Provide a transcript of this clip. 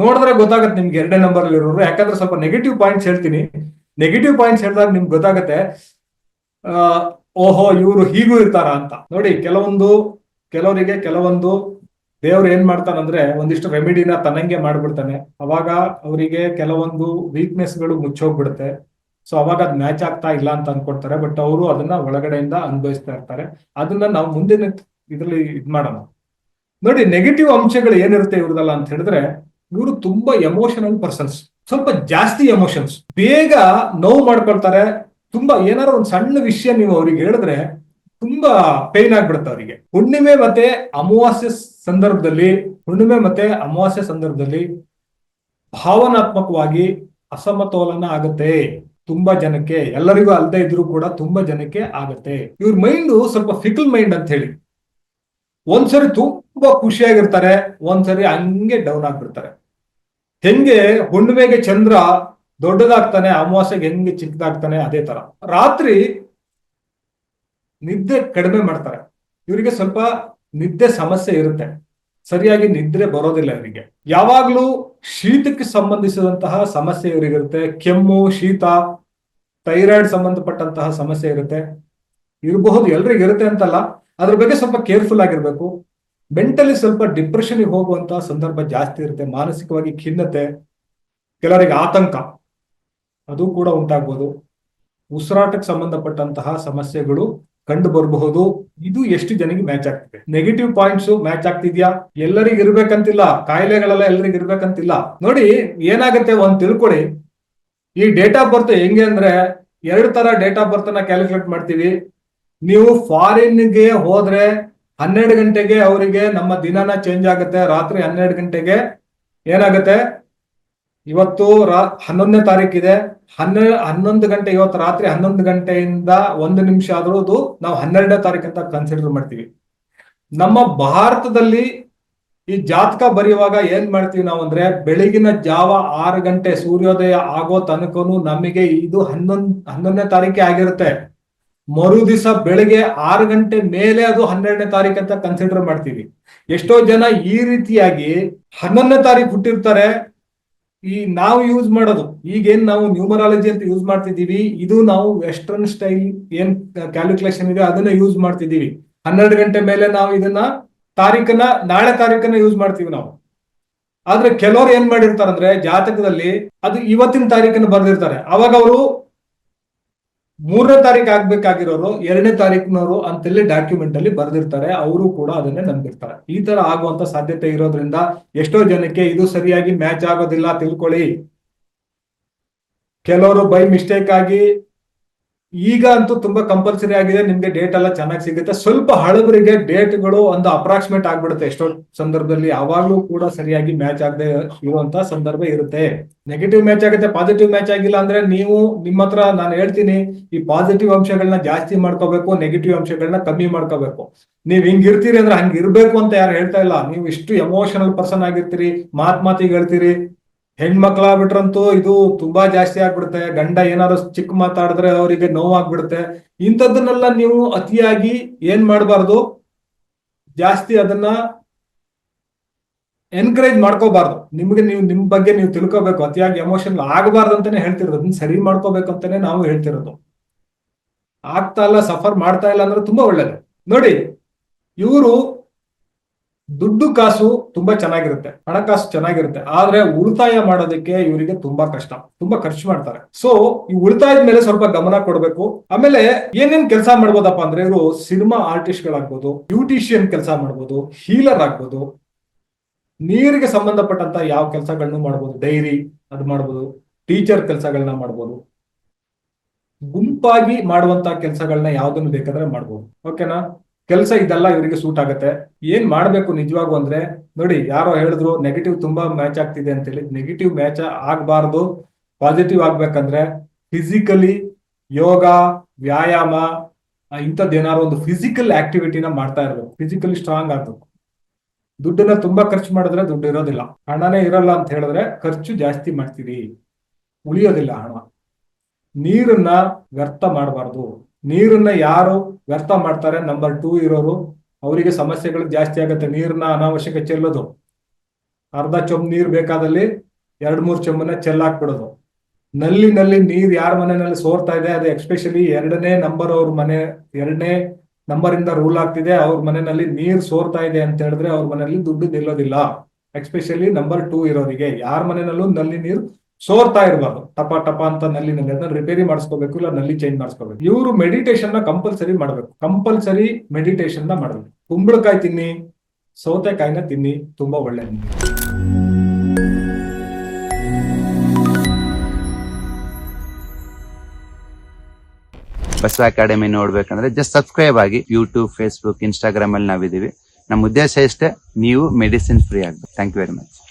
ನೋಡಿದ್ರೆ ಗೊತ್ತಾಗತ್ತೆ ನಿಮ್ಗೆ ಎರಡನೇ ನಂಬರ್ ಇರೋರು. ಯಾಕಂದ್ರೆ ಸ್ವಲ್ಪ ನೆಗೆಟಿವ್ ಪಾಯಿಂಟ್ಸ್ ಹೇಳ್ತೀನಿ. ನೆಗೆಟಿವ್ ಪಾಯಿಂಟ್ಸ್ ಹೇಳಿದಾಗ ನಿಮ್ಗೆ ಗೊತ್ತಾಗತ್ತೆ ಓಹೋ, ಇವರು ಹೀಗೂ ಇರ್ತಾರ ಅಂತ. ನೋಡಿ, ಕೆಲವೊಂದು, ಕೆಲವರಿಗೆ ಕೆಲವೊಂದು ದೇವ್ರು ಏನ್ ಮಾಡ್ತಾನಂದ್ರೆ ಒಂದಿಷ್ಟು ರೆಮಿಡಿನ ತನ್ನಂಗೆ ಮಾಡ್ಬಿಡ್ತಾನೆ. ಅವಾಗ ಅವರಿಗೆ ಕೆಲವೊಂದು ವೀಕ್ನೆಸ್ಗಳು ಮುಚ್ಚೋಗ್ಬಿಡುತ್ತೆ. ಸೊ ಅವಾಗ ಅದ್ ಮ್ಯಾಚ್ ಆಗ್ತಾ ಇಲ್ಲ ಅಂತ ಅನ್ಕೊಡ್ತಾರೆ ಬಟ್ ಅವರು ಅದನ್ನ ಒಳಗಡೆಯಿಂದ ಅನುಭವಿಸ್ತಾ ಇರ್ತಾರೆ. ಅದನ್ನ ನಾವು ಮುಂದಿನ ಇದ್ರಲ್ಲಿ ಇದ್ ಮಾಡೋಣ. ನೋಡಿ ನೆಗೆಟಿವ್ ಅಂಶಗಳು ಏನಿರುತ್ತೆ ಇವ್ರದಲ್ಲ ಅಂತ ಹೇಳಿದ್ರೆ ಇವರು ತುಂಬಾ ಎಮೋಷನಲ್ ಪರ್ಸನ್ಸ್ ಸ್ವಲ್ಪ ಜಾಸ್ತಿ ಎಮೋಷನ್ಸ್ ಬೇಗ ನೋವು ಮಾಡ್ಕೊಳ್ತಾರೆ. ತುಂಬಾ ಏನಾರ ಒಂದು ಸಣ್ಣ ವಿಷಯ ನೀವು ಅವ್ರಿಗೆ ಹೇಳಿದ್ರೆ ತುಂಬಾ ಪೈನ್ ಆಗ್ಬಿಡುತ್ತೆ ಅವರಿಗೆ. ಹುಣ್ಣಿಮೆ ಮತ್ತೆ ಅಮಾವಾಸ್ಯ ಸಂದರ್ಭದಲ್ಲಿ, ಹುಣ್ಣಿಮೆ ಮತ್ತೆ ಅಮಾವಾಸ್ಯ ಸಂದರ್ಭದಲ್ಲಿ ಭಾವನಾತ್ಮಕವಾಗಿ ಅಸಮತೋಲನ ಆಗುತ್ತೆ. ತುಂಬಾ ಜನಕ್ಕೆ, ಎಲ್ಲರಿಗೂ ಅಲ್ಲದೆ ಇದ್ರು ಕೂಡ ತುಂಬಾ ಜನಕ್ಕೆ ಆಗತ್ತೆ. ಇವ್ರ ಮೈಂಡ್ ಸ್ವಲ್ಪ ಫಿಕಲ್ ಮೈಂಡ್ ಅಂತ ಹೇಳಿ. ಒಂದ್ಸರಿ ತುಂಬಾ ಖುಷಿಯಾಗಿರ್ತಾರೆ, ಒಂದ್ಸರಿ ಹಂಗೆ ಡೌನ್ ಆಗ್ಬಿಡ್ತಾರೆ. ಹೆಂಗೆ ಹುಣ್ಣಿಮೆಗೆ ಚಂದ್ರ ದೊಡ್ಡದಾಗ್ತಾನೆ, ಅಮಾವಾಸ್ಯೆಗೆ ಹೆಂಗೆ ಚಿಕ್ಕದಾಗ್ತಾನೆ ಅದೇ ತರ. ರಾತ್ರಿ ನಿದ್ದೆ ಕಡಿಮೆ ಮಾಡ್ತಾರೆ. ಇವರಿಗೆ ಸ್ವಲ್ಪ ನಿದ್ದೆ ಸಮಸ್ಯೆ ಇರುತ್ತೆ. ಸರಿಯಾಗಿ ನಿದ್ರೆ ಬರೋದಿಲ್ಲ ಇವರಿಗೆ. ಯಾವಾಗ್ಲೂ ಶೀತಕ್ಕೆ ಸಂಬಂಧಿಸಿದಂತಹ ಸಮಸ್ಯೆ ಇವರಿಗಿರುತ್ತೆ. ಕೆಮ್ಮು, ಶೀತ, ಥೈರಾಯ್ಡ್ ಸಂಬಂಧಪಟ್ಟಂತಹ ಸಮಸ್ಯೆ ಇರುತ್ತೆ. ಇರಬಹುದು ಎಲ್ರಿಗೂ ಇರುತ್ತೆ ಅಂತಲ್ಲ. ಅದ್ರ ಬಗ್ಗೆ ಸ್ವಲ್ಪ ಕೇರ್ಫುಲ್ ಆಗಿರ್ಬೇಕು. ಮೆಂಟಲಿ ಸ್ವಲ್ಪ ಡಿಪ್ರೆಷನ್ಗೆ ಹೋಗುವಂತಹ ಸಂದರ್ಭ ಜಾಸ್ತಿ ಇರುತ್ತೆ. ಮಾನಸಿಕವಾಗಿ ಖಿನ್ನತೆ, ಕೆಲವರಿಗೆ ಆತಂಕ, ಅದು ಕೂಡ ಉಂಟಾಗ್ಬೋದು. ಉಸಿರಾಟಕ್ಕೆ ಸಂಬಂಧಪಟ್ಟಂತಹ ಸಮಸ್ಯೆಗಳು ಕಂಡು ಬರಬಹುದು. ಇದು ಎಷ್ಟು ಜನಕ್ಕೆ ಮ್ಯಾಚ್ ಆಗ್ತಿದೆ. ನೆಗೆಟಿವ್ ಪಾಯಿಂಟ್ಸ್ ಮ್ಯಾಚ್ ಆಗ್ತಿದ್ಯಾ? ಎಲ್ಲರಿಗೂ ಇರ್ಬೇಕಂತಿಲ್ಲ. ಕಾಯಿಲೆಗಳೆಲ್ಲ ಎಲ್ಲರಿಗೂ ಇರ್ಬೇಕಂತಿಲ್ಲ. ನೋಡಿ, ಏನಾಗುತ್ತೆ ಒಂದ್ ತಿಳ್ಕೊಡಿ ಈ ಡೇಟ್ ಆಫ್ ಬರ್ತ್ ಹೆಂಗೆ ಅಂದ್ರೆ ಎರಡು ತರ ಡೇಟ್ ಆಫ್ ಬರ್ತ್ನ ಕ್ಯಾಲ್ಕುಲೇಟ್ ಮಾಡ್ತೀವಿ. ನೀವು ಫಾರಿನ್ಗೆ ಹೋದ್ರೆ ಹನ್ನೆರಡು ಗಂಟೆಗೆ ಅವರಿಗೆ ನಮ್ಮ ದಿನನ ಚೇಂಜ್ ಆಗುತ್ತೆ. ರಾತ್ರಿ ಹನ್ನೆರಡು ಗಂಟೆಗೆ ಏನಾಗುತ್ತೆ? ಇವತ್ತು ರಾ, ಹನ್ನೊಂದನೇ ತಾರೀಕಿದೆ ಹನ್ನೆ, ಹನ್ನೊಂದು ಗಂಟೆ, ಇವತ್ತು ರಾತ್ರಿ ಹನ್ನೊಂದು ಗಂಟೆಯಿಂದ ಒಂದು ನಿಮಿಷ ಆದ್ರೂ ಅದು ನಾವು ಹನ್ನೆರಡನೇ ತಾರೀಕು ಅಂತ ಕನ್ಸಿಡರ್ ಮಾಡ್ತೀವಿ. ನಮ್ಮ ಭಾರತದಲ್ಲಿ ಈ ಜಾತಕ ಬರೆಯುವಾಗ ಏನ್ ಮಾಡ್ತೀವಿ ನಾವು ಅಂದ್ರೆ ಬೆಳಗಿನ ಜಾವ ಆರು ಗಂಟೆ ಸೂರ್ಯೋದಯ ಆಗೋ ತನಕನು ನಮಗೆ ಇದು ಹನ್ನೊಂದ್, ಹನ್ನೊಂದನೇ ತಾರೀಕೆ ಆಗಿರುತ್ತೆ. ಮರು ದಿವಸ ಬೆಳಗ್ಗೆ ಆರು ಗಂಟೆ ಮೇಲೆ ಅದು ಹನ್ನೆರಡನೇ ತಾರೀಕು ಅಂತ ಕನ್ಸಿಡರ್ ಮಾಡ್ತೀವಿ. ಎಷ್ಟೋ ಜನ ಈ ರೀತಿಯಾಗಿ ಹನ್ನೊಂದನೇ ತಾರೀಕು ಹುಟ್ಟಿರ್ತಾರೆ. ಈ ನಾವು ಯೂಸ್ ಮಾಡೋದು, ಈಗೇನು ನಾವು ನ್ಯೂಮರಾಲಜಿ ಅಂತ ಯೂಸ್ ಮಾಡ್ತಿದ್ದೀವಿ, ಇದು ನಾವು ವೆಸ್ಟರ್ನ್ ಸ್ಟೈಲ್ ಏನ್ ಕ್ಯಾಲ್ಕುಲೇಷನ್ ಇದೆ ಅದನ್ನ ಯೂಸ್ ಮಾಡ್ತಿದ್ದೀವಿ. ಹನ್ನೆರಡು ಗಂಟೆ ಮೇಲೆ ನಾವು ಇದನ್ನ ತಾರೀಕನ್ನ, ನಾಳೆ ತಾರೀಕನ್ನ ಯೂಸ್ ಮಾಡ್ತೀವಿ ನಾವು. ಆದ್ರೆ ಕೆಲವರು ಏನ್ ಮಾಡಿರ್ತಾರಂದ್ರೆ ಜಾತಕದಲ್ಲಿ ಅದು ಇವತ್ತಿನ ತಾರೀಕನ್ನು ಬರ್ದಿರ್ತಾರೆ. ಅವಾಗ ಅವರು ಮೂರನೇ ತಾರೀಕು ಆಗ್ಬೇಕಾಗಿರೋರು, ಎರಡನೇ ತಾರೀಕಿನವರು ಅಂತೇಳಿ ಡಾಕ್ಯುಮೆಂಟ್ ಅಲ್ಲಿ ಬರ್ದಿರ್ತಾರೆ, ಅವರು ಕೂಡ ಅದನ್ನೇ ನಂಬಿರ್ತಾರೆ. ಈ ತರ ಆಗುವಂತ ಸಾಧ್ಯತೆ ಇರೋದ್ರಿಂದ ಎಷ್ಟೋ ಜನಕ್ಕೆ ಇದು ಸರಿಯಾಗಿ ಮ್ಯಾಚ್ ಆಗೋದಿಲ್ಲ, ತಿಳ್ಕೊಳ್ಳಿ. ಕೆಲವರು ಬೈ ಮಿಸ್ಟೇಕ್ ಆಗಿ ಈಗ ಅಂತೂ ತುಂಬಾ ಕಂಪಲ್ಸರಿ ಆಗಿದೆ, ನಿಮ್ಗೆ ಡೇಟ್ ಎಲ್ಲ ಚೆನ್ನಾಗಿ ಸಿಗುತ್ತೆ. ಸ್ವಲ್ಪ ಹಳಬರಿಗೆ ಡೇಟ್ಗಳು ಒಂದು ಅಪ್ರಾಕ್ಸಿಮೇಟ್ ಆಗ್ಬಿಡುತ್ತೆ. ಎಷ್ಟೋ ಸಂದರ್ಭದಲ್ಲಿ ಯಾವಾಗ್ಲೂ ಕೂಡ ಸರಿಯಾಗಿ ಮ್ಯಾಚ್ ಆಗದೆ ಇರುವಂತ ಸಂದರ್ಭ ಇರುತ್ತೆ. ನೆಗೆಟಿವ್ ಮ್ಯಾಚ್ ಆಗುತ್ತೆ ಪಾಸಿಟಿವ್ ಮ್ಯಾಚ್ ಆಗಿಲ್ಲ ಅಂದ್ರೆ ನೀವು ನಿಮ್ಮ ಹತ್ರ ನಾನು ಹೇಳ್ತೀನಿ, ಈ ಪಾಸಿಟಿವ್ ಅಂಶಗಳನ್ನ ಜಾಸ್ತಿ ಮಾಡ್ಕೋಬೇಕು ನೆಗೆಟಿವ್ ಅಂಶಗಳನ್ನ ಕಮ್ಮಿ ಮಾಡ್ಕೋಬೇಕು. ನೀವ್ ಹಿಂಗ್ ಇರ್ತೀರಿ ಅಂದ್ರೆ ಹಂಗಿರ್ಬೇಕು ಅಂತ ಯಾರು ಹೇಳ್ತಾ ಇಲ್ಲ. ನೀವು ಇಷ್ಟು ಎಮೋಷನಲ್ ಪರ್ಸನ್ ಆಗಿರ್ತೀರಿ ಮಾತ್ ಮಾತಿಗೆ ಹೇಳ್ತೀರಿ ಹೆಣ್ಮಕ್ಳಾಗ್ಬಿಟ್ರಂತೂ ಇದು ತುಂಬಾ ಜಾಸ್ತಿ ಆಗ್ಬಿಡುತ್ತೆ. ಗಂಡ ಏನಾದ್ರು ಚಿಕ್ಕ ಮಾತಾಡಿದ್ರೆ ಅವರಿಗೆ ನೋವಾಗ್ಬಿಡುತ್ತೆ. ಇಂಥದ್ದನ್ನೆಲ್ಲ ನೀವು ಅತಿಯಾಗಿ ಏನ್ ಮಾಡಬಾರ್ದು? ಜಾಸ್ತಿ ಅದನ್ನ ಎನ್ಕರೇಜ್ ಮಾಡ್ಕೋಬಾರ್ದು. ನಿಮ್ಗೆ ನೀವು ನಿಮ್ ಬಗ್ಗೆ ನೀವು ತಿಳ್ಕೋಬೇಕು. ಅತಿಯಾಗಿ ಎಮೋಷನ್ ಆಗಬಾರ್ದು ಅಂತಾನೆ ಹೇಳ್ತಿರೋದು. ಅದನ್ನ ಸರಿ ಮಾಡ್ಕೋಬೇಕು ಅಂತಾನೆ ನಾವು ಹೇಳ್ತಿರೋದು. ಆಗ್ತಾ ಇಲ್ಲ ಸಫರ್ ಮಾಡ್ತಾ ಇಲ್ಲ ಅಂದ್ರೆ ತುಂಬಾ ಒಳ್ಳೇದು. ನೋಡಿ, ಇವರು ದುಡ್ಡು ಕಾಸು ತುಂಬಾ ಚೆನ್ನಾಗಿರುತ್ತೆ ಹಣಕಾಸು ಚೆನ್ನಾಗಿರುತ್ತೆ, ಆದ್ರೆ ಉಳಿತಾಯ ಮಾಡೋದಕ್ಕೆ ಇವರಿಗೆ ತುಂಬಾ ಕಷ್ಟ, ತುಂಬಾ ಖರ್ಚು ಮಾಡ್ತಾರೆ. ಸೊ ಈ ಉಳಿತಾಯದ ಮೇಲೆ ಸ್ವಲ್ಪ ಗಮನ ಕೊಡಬೇಕು. ಆಮೇಲೆ ಏನೇನ್ ಕೆಲಸ ಮಾಡ್ಬೋದಪ್ಪ ಅಂದ್ರೆ ಇವರು ಸಿನಿಮಾ ಆರ್ಟಿಸ್ಟ್ ಗಳಾಗ್ಬೋದು ಬ್ಯೂಟಿಷಿಯನ್ ಕೆಲಸ ಮಾಡ್ಬೋದು, ಹೀಲರ್ ಆಗ್ಬೋದು, ನೀರಿಗೆ ಸಂಬಂಧಪಟ್ಟಂತ ಯಾವ ಕೆಲಸಗಳನ್ನು ಮಾಡ್ಬೋದು, ಡೈರಿ ಅದು ಮಾಡ್ಬೋದು, ಟೀಚರ್ ಕೆಲಸಗಳನ್ನ ಮಾಡ್ಬೋದು, ಗುಂಪಾಗಿ ಮಾಡುವಂತ ಕೆಲಸಗಳನ್ನ ಯಾವ್ದನ್ನು ಬೇಕಾದ್ರೆ ಮಾಡ್ಬೋದು. ಓಕೆನಾ ಕೆಲಸ ಇದೆಲ್ಲ ಇವರಿಗೆ ಸೂಟ್ ಆಗುತ್ತೆ. ಏನ್ ಮಾಡ್ಬೇಕು ನಿಜವಾಗೂ ಅಂದ್ರೆ, ನೋಡಿ, ಯಾರೋ ಹೇಳಿದ್ರು ನೆಗೆಟಿವ್ ತುಂಬಾ ಮ್ಯಾಚ್ ಆಗ್ತಿದೆ ಅಂತ ಹೇಳಿ ನೆಗೆಟಿವ್ ಮ್ಯಾಚ್ ಆಗಬಾರ್ದು. ಪಾಸಿಟಿವ್ ಆಗ್ಬೇಕಂದ್ರೆ ಫಿಸಿಕಲಿ ಯೋಗ, ವ್ಯಾಯಾಮ ಇಂಥದ್ದು ಏನಾದ್ರು ಒಂದು ಫಿಸಿಕಲ್ ಆಕ್ಟಿವಿಟಿನ ಮಾಡ್ತಾ ಇರ್ಬೇಕು. ಫಿಸಿಕಲಿ ಸ್ಟ್ರಾಂಗ್ ಆಗ್ಬೇಕು. ದುಡ್ಡನ್ನ ತುಂಬಾ ಖರ್ಚು ಮಾಡಿದ್ರೆ ದುಡ್ಡು ಇರೋದಿಲ್ಲ. ಹಣನೇ ಇರಲ್ಲ ಅಂತ ಹೇಳಿದ್ರೆ ಖರ್ಚು ಜಾಸ್ತಿ ಮಾಡ್ತೀರಿ. ಉಳಿಯೋದಿಲ್ಲ ಹಣ. ನೀರನ್ನ ವ್ಯರ್ಥ ಮಾಡಬಾರ್ದು. ನೀರನ್ನ ಯಾರು ವ್ಯರ್ಥ ಮಾಡ್ತಾರೆ? ನಂಬರ್ ಟೂ ಇರೋರು. ಅವರಿಗೆ ಸಮಸ್ಯೆಗಳು ಜಾಸ್ತಿ ಆಗುತ್ತೆ. ನೀರನ್ನ ಅನಾವಶ್ಯಕ ಚೆಲ್ಲೋದು. ಅರ್ಧ ಚೊಂಬ್ ನೀರ್ ಬೇಕಾದಲ್ಲಿ ಎರಡ್ ಮೂರ್ ಚೊಂಬನ್ನ ಚೆಲ್ಲಾಕ್ಬಿಡೋದು. ನಲ್ಲಿನಲ್ಲಿ ನೀರ್ ಯಾರ ಮನೆಯಲ್ಲಿ ಸೋರ್ತಾ ಇದೆ? ಅದು ಎಕ್ಸ್ಪೆಷಲಿ ಎರಡನೇ ನಂಬರ್ ಅವ್ರ ಮನೆ, ಎರಡನೇ ನಂಬರ್ ಇಂದ ರೂಲ್ ಆಗ್ತಿದೆ. ಅವ್ರ ಮನೆಯಲ್ಲಿ ನೀರ್ ಸೋರ್ತಾ ಇದೆ ಅಂತ ಹೇಳಿದ್ರೆ ಅವ್ರ ಮನೆಯಲ್ಲಿ ದುಡ್ಡು ನಿಲ್ಲೋದಿಲ್ಲ. ಎಕ್ಸ್ಪೆಷಲಿ ನಂಬರ್ ಟೂ ಇರೋರಿಗೆ. ಯಾರ ಮನೆಯಲ್ಲೂ ನಲ್ಲಿ ನೀರು ಸೋರ್ತಾ ಇರಬಾರ್ದು. ಟಪ ಟಪ ಅಂತ ನಲ್ಲಿ ನಲ್ಲಿ ಅದನ್ನ ರಿಪೇರಿ ಮಾಡಿಸ್ಕೋಬೇಕು ಇಲ್ಲ ನಲ್ಲಿ ಚೇಂಜ್ ಮಾಡಿಸ್ಕೋಬೇಕು. ಇವರು ಮೆಡಿಟೇಷನ್ನ ಕಂಪಲ್ಸರಿ ಮಾಡ್ಬೇಕು. ಕಂಪಲ್ಸರಿ ಮೆಡಿಟೇಷನ್ನ ಮಾಡ್ಬೇಕು. ಕುಂಬಳಕಾಯಿ ತಿನ್ನಿ, ಸೌತೆಕಾಯಿನ ತಿನ್ನಿ, ತುಂಬಾ ಒಳ್ಳೇದು. ಬಸವ ಅಕಾಡೆಮಿ ನೋಡ್ಬೇಕಂದ್ರೆ ಜಸ್ಟ್ ಸಬ್ಸ್ಕ್ರೈಬ್ ಆಗಿ ಯೂಟ್ಯೂಬ್ ಫೇಸ್ಬುಕ್ ಇನ್ಸ್ಟಾಗ್ರಾಮ್ ಅಲ್ಲಿ ನಾವಿದೀವಿ ನಮ್ಮ ಉದ್ದೇಶ ಇಷ್ಟೇ, ನೀವು ಮೆಡಿಸಿನ್ ಫ್ರೀ ಆಗ್ಬೇಕು. Thank you very much